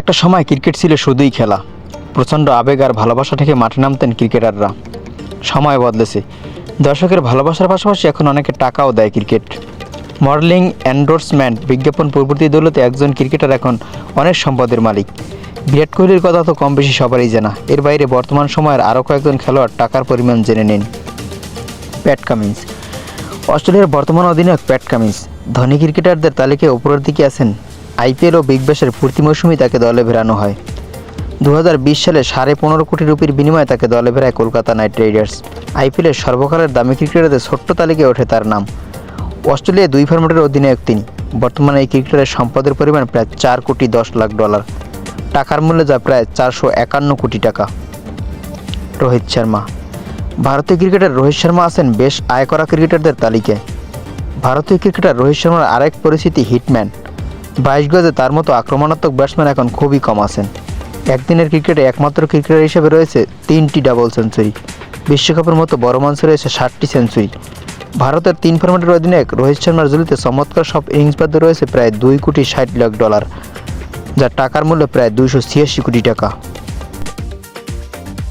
একটা সময় ক্রিকেট ছিল শুধুই খেলা। প্রচণ্ড আবেগ আর ভালোবাসা থেকে মাঠে নামতেন ক্রিকেটাররা। সময় বদলেছে। দর্শকের ভালোবাসার পাশাপাশি এখন অনেকে টাকাও দেয় ক্রিকেট। মডেলিং এন্ডোর্সমেন্ট বিজ্ঞাপন প্রভৃতি দৌলতে একজন ক্রিকেটার এখন অনেক সম্পদের মালিক। বিরাট কোহলির কথা তো কম বেশি সবারই জানা। এর বাইরে বর্তমান সময়ের আরও কয়েকজন খেলোয়াড় টাকার পরিমাণ জেনে নিন। Pat Cummins. অস্ট্রেলিয়ার বর্তমান অধিনায়ক প্যাট কামিন্স। ধনী ক্রিকেটারদের তালিকায় উপরের দিকে আছেন আইপিএল ও বিগ ব্যাশের প্রতি মৌসুমেই তাকে দলে ফেরানো হয়। দু হাজার বিশ সালে সাড়ে পনেরো কোটি রুপির বিনিময়ে তাকে দলে ফেরায় কলকাতা নাইট রাইডার্স। আইপিএলের সর্বকালের দামি ক্রিকেটারদের ছোট্ট তালিকায় ওঠে তার নাম। অস্ট্রেলিয়া দুই ফরম্যাটের অধিনায়ক তিনি। বর্তমানে এই ক্রিকেটারের সম্পদের পরিমাণ প্রায় চার কোটি দশ লাখ ডলার। টাকার মূল্য যা প্রায় চারশো একান্ন কোটি টাকা। রোহিত শর্মা। ভারতীয় ক্রিকেটার রোহিত শর্মা আছেন বেশ আয় করা ক্রিকেটারদের তালিকায়। ভারতীয় ক্রিকেটার রোহিত শর্মার আরেক পরিস্থিতি হিটম্যান। বাইশ গজে তার মতো আক্রমণাত্মক ব্যাটসম্যান এখন খুবই কম আছেন। একদিনের ক্রিকেটে একমাত্র ক্রিকেটার হিসেবে রয়েছে তিনটি ডাবল সেঞ্চুরি। বিশ্বকাপের মতো বড় মঞ্চে রয়েছে ষাটটি সেঞ্চুরি। ভারতের তিন ফরম্যাটের অধিনায়ক রোহিত শর্মার ঝুলিতে চমৎকার সব ইনিংস বাদে রয়েছে প্রায় দুই কোটি ষাট লাখ ডলার যার টাকার মূল্য প্রায় দুইশো ছিয়াশি কোটি টাকা।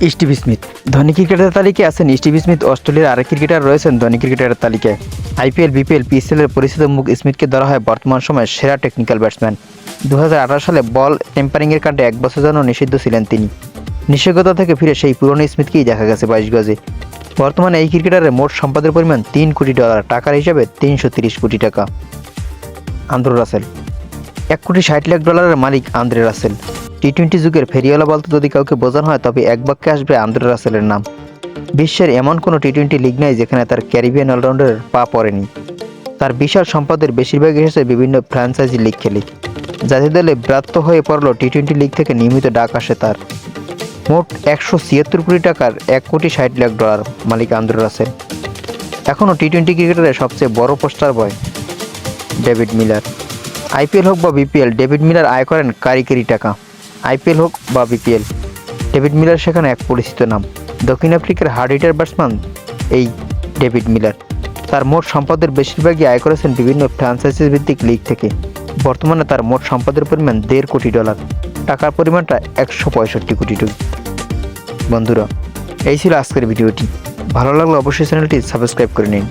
স্টিভ স্মিথ ধনী ক্রিকেটারের তালিকায় আছেন স্টিভ স্মিথ অস্ট্রেলিয়ার আরেক ক্রিকেটার রয়েছেন ধনী ক্রিকেটারের তালিকায়। আইপিএল, বিপিএল পিএসএলের পরিচিত মুখ স্মিথকে ধরা হয় বর্তমান সময়ে সেরা টেকনিক্যাল ব্যাটসম্যান দু হাজার আঠারো সালে বল টেম্পারিংয়ের কাণ্ডে এক বছর জন্য নিষিদ্ধ ছিলেন তিনি। নিষেধতা থেকে ফিরে সেই পুরনো স্মিথকেই দেখা গেছে বাইশ গজে। বর্তমানে এই ক্রিকেটারের মোট সম্পদের পরিমাণ তিন কোটি ডলার, টাকার হিসাবে তিনশো তিরিশ কোটি টাকা। Andre Russell. এক কোটি ষাট লাখ ডলারের মালিক আন্দ্রে রাসেল। টি টোয়েন্টি যুগের ফেরিওয়ালা বলতে যদি কাউকে বোঝানো হয়, তবে এক বাক্যে আসবে আন্দ্রে রাসেলের নাম। বিশ্বের এমন কোনো টি টোয়েন্টি লিগ নেই যেখানে তার ক্যারিবিয়ান অলরাউন্ডারের পা পড়েনি। তার বিশাল সম্পদের বেশিরভাগ এসেছে বিভিন্ন ফ্র্যাঞ্চাইজি লিগ খেলে জাতীয় দলে ব্রাত্য হয়ে পড়ল টি টোয়েন্টি লিগ থেকে নিয়মিত ডাক আসে তার। মোট একশো ছিয়াত্তর কোটি টাকার এক কোটি ষাট লাখ ডলার মালিক আন্দ্র রাসেল। এখনও টি টোয়েন্টি ক্রিকেটারের সবচেয়ে বড় poster boy, David Miller. IPL হোক বা বিপিএল, ডেভিড মিলার আয় করেন কারি কারি টাকা। আইপিএল হোক বা বিপিএল, ডেভিড মিলার সেখানে এক পরিচিত নাম। দক্ষিণ আফ্রিকার হার্ড হিটার ব্যাটসম্যান এই ডেভিড মিলার। তার মোট সম্পদের বেশিরভাগই আয় করেছেন বিভিন্ন ফ্রান্সাইসিস ভিত্তিক লিগ থেকে। বর্তমানে তার মোট সম্পদের পরিমাণ দেড় কোটি ডলার। টাকার পরিমাণটা একশো পঁয়ষট্টি কোটি টাকা। বন্ধুরা, এই ছিল আজকের ভিডিওটি। ভালো লাগলে অবশ্যই চ্যানেলটি সাবস্ক্রাইব করে নিন।